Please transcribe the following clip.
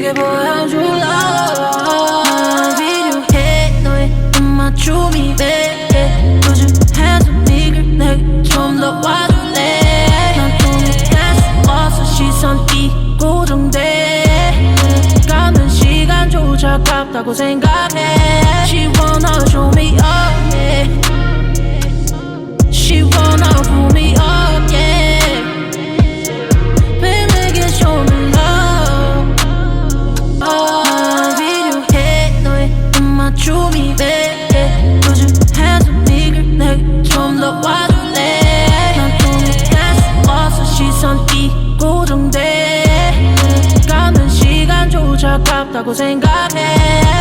내게 보여줄라. 필요해 너의 맞춤이 왜 요즘 해도 네가 내게 좀더 와줄래? 난 돈이 될수 없어 시선 이 고정돼 가는 시간 조차 깝다고 생각해. Baby. 요즘 handsome nigga 내게 좀 더 와줄래? 난 통일할 수 없어 시선 이 고정돼 가는 시간 조차 아깝다고 생각해